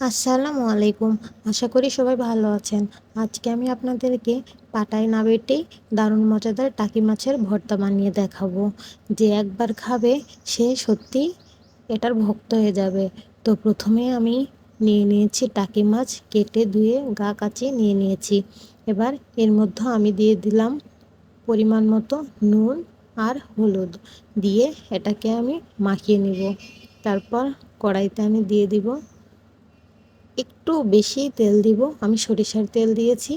আসসালামু আলাইকুম। আশা করি সবাই ভালো আছেন। আজকে আমি আপনাদেরকে পাটায় না বেটেই দারুণ মজাদার টাকি মাছের ভর্তা বানিয়ে দেখাবো। যে একবার খাবে, সে সত্যি এটার ভক্ত হয়ে যাবে। তো প্রথমে আমি নিয়ে নিয়েছি টাকি মাছ, কেটে ধুয়ে গা কাচিয়ে নিয়ে নিয়েছি। এবার এর মধ্যে আমি দিয়ে দিলাম পরিমাণ মতো নুন আর হলুদ। দিয়ে এটাকে আমি মাখিয়ে নিব। তারপর কড়াইতে আমি দিয়ে দিব একটু বেশি তেল দিব। আমি সরিষার তেল দিয়েছি।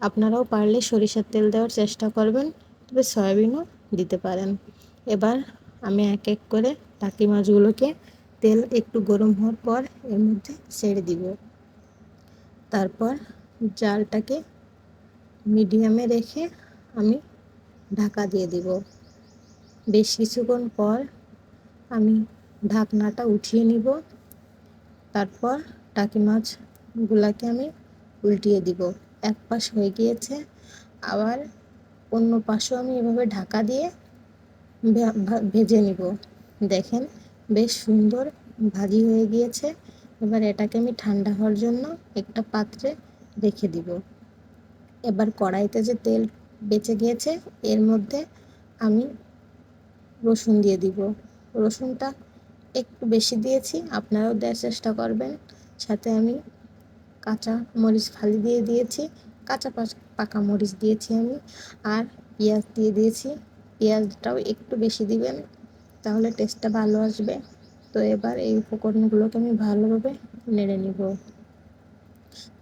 আপনারাও পারলে সরিষার তেল দেওয়ার চেষ্টা করবেন। তবে সয়াবিনও দিতে পারেন। এবার আমি এক এক করে টাকি মাছগুলোকে তেল একটু গরম হওয়ার পর এর মধ্যে ছেড়ে দিব। তারপর জালটাকে মিডিয়ামে রেখে আমি ঢাকা দিয়ে দিব। বেশ কিছুক্ষণ পর আমি ঢাকনাটা উঠিয়ে নিব। তারপর টাকি মাছগুলাকে আমি উল্টিয়ে দিব। এক পাশ হয়ে গিয়েছে। আবার অন্য পাশেও আমি এভাবে ঢাকা দিয়ে ভেজে নিব। দেখেন, বেশ সুন্দর ভাজি হয়ে গিয়েছে। এবার এটাকে আমি ঠান্ডা হওয়ার জন্য একটা পাত্রে রেখে দিব। এবার কড়াইতে যে তেল বেঁচে গিয়েছে, এর মধ্যে আমি রসুন দিয়ে দিব। রসুনটা একটু বেশি দিয়েছি, আপনারাও দেওয়ার চেষ্টা করবেন। সাথে আমি কাঁচা মরিচ ফালি দিয়ে দিয়েছি, কাঁচা পাকা মরিচ দিয়েছি আমি, আর পেঁয়াজ দিয়ে দিয়েছি। পেঁয়াজটাও একটু বেশি দিবেন, তাহলে টেস্টটা ভালো আসবে। তো এবার এই উপকরণগুলোকে আমি ভালোভাবে নেড়ে নিব।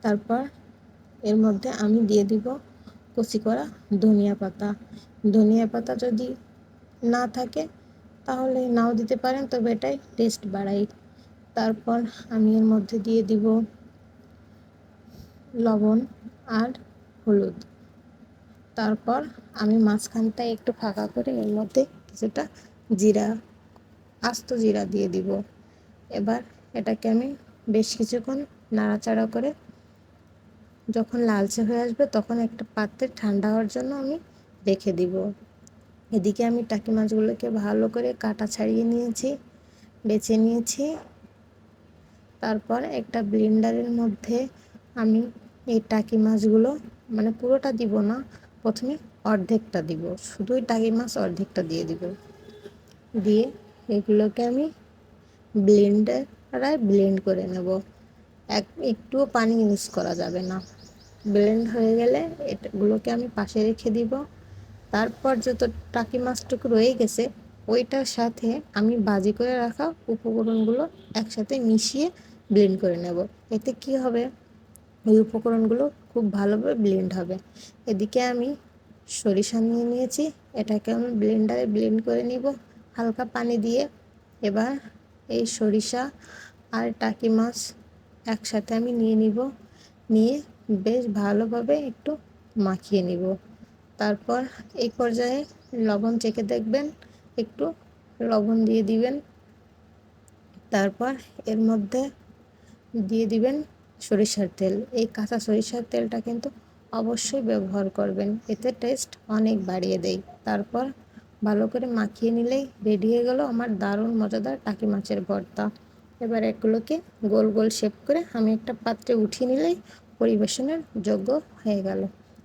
তারপর এর মধ্যে আমি দিয়ে দিব কচি করা ধনিয়া পাতা। ধনিয়া পাতা যদি না থাকে, তাহলে নাও দিতে পারেন, তবে এটাই টেস্ট বাড়াই তারপর আমি এর মধ্যে দিয়ে দিব লবণ আর হলুদ। তারপর আমি মাঝখানটা একটু ফাঁকা করে এর মধ্যে কিছুটা জিরা, আস্ত জিরা দিয়ে দিব। এবার এটাকে আমি বেশ কিছুক্ষণ নাড়াচাড়া করে যখন লালচে হয়ে আসবে তখন একটা পাত্রে ঠান্ডা হওয়ার জন্য আমি রেখে দিব। এদিকে আমি টাকি মাছগুলোকে ভালো করে কাটা ছাড়িয়ে নিয়েছি, বেছে নিয়েছি। তারপর একটা ব্লেন্ডারের মধ্যে আমি এই টাকি মাছগুলো মানে পুরোটা দিব না, প্রথমে অর্ধেকটা দিব। শুধুই টাকি মাছ অর্ধেকটা দিয়ে দিব। দিয়ে এগুলোকে আমি ব্লেন্ডারায় ব্লেন্ড করে নেব। এক, একটুও পানি ইউজ করা যাবে না। ব্লেন্ড হয়ে গেলে এটাগুলোকে আমি পাশে রেখে দিব। তারপর যত টাকি মাছটুকু রয়ে গেছে ওইটার সাথে আমি বাজি করে রাখা উপকরণগুলো একসাথে মিশিয়ে ব্লেন্ড করে নেব। এতে কি হবে? ওই উপকরণগুলো খুব ভালোভাবে ব্লেন্ড হবে। এদিকে আমি সরিষা নিয়ে নিয়েছি, এটাকে আমি ব্লেন্ডারে ব্লেন্ড করে নিব। হালকা পানি দিয়ে এবার এই সরিষা আর টাকি মাছ একসাথে আমি নিয়ে নিব। নিয়ে বেশ ভালোভাবে একটু মাখিয়ে নিব। তারপর এই পর্যায়ে লবণ চেখে দেখবেন একটু লবণ দিয়ে দিবেন। তারপর এর মধ্যে দিয়ে দিবেন সরিষার তেল। এই কাঁচা সরিষার তেলটা কিন্তু অবশ্যই ব্যবহার করবেন, এতে টেস্ট অনেক বাড়িয়ে দেয়। তারপর ভালো করে মাখিয়ে নিলেই রেডি হয়ে গেল আমার দারুণ মজাদার টাকি মাছের ভর্তা। এবার এগুলোকে গোল গোল শেপ করে আমি একটা পাত্রে উঠিয়ে নিলেই পরিবেশনের যোগ্য হয়ে গেল।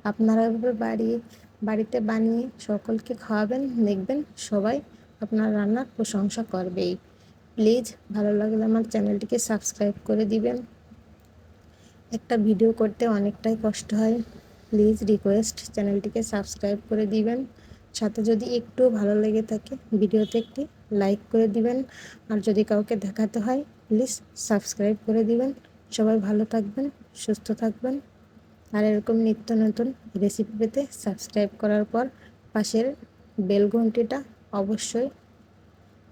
আপনারা এভাবে বাড়ি বাড়িতে বানিয়ে সকলকে খাওয়াবেন, দেখবেন সবাই আপনার রান্নার প্রশংসা করবেই। প্লিজ ভালো লাগলে আমার চ্যানেলটিকে সাবস্ক্রাইব করে দিবেন। একটা ভিডিও করতে অনেকটাই কষ্ট হয়। প্লিজ রিকোয়েস্ট চ্যানেলটিকে সাবস্ক্রাইব করে দিবেন। সাথে যদি একটু ভালো লেগে থাকে ভিডিওতে একটি লাইক করে দিবেন। আর যদি কাউকে দেখাতে হয়, প্লিজ সাবস্ক্রাইব করে দিবেন। সবাই ভালো থাকবেন, সুস্থ থাকবেন। আর এরকম নিত্য নতুন রেসিপি পেতে সাবস্ক্রাইব করার পর পাশের বেল ঘন্টিটা অবশ্যই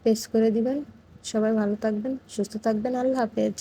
প্রেস করে দিবেন। সবাই ভালো থাকবেন, সুস্থ থাকবেন। আল্লাহ হাফেজ।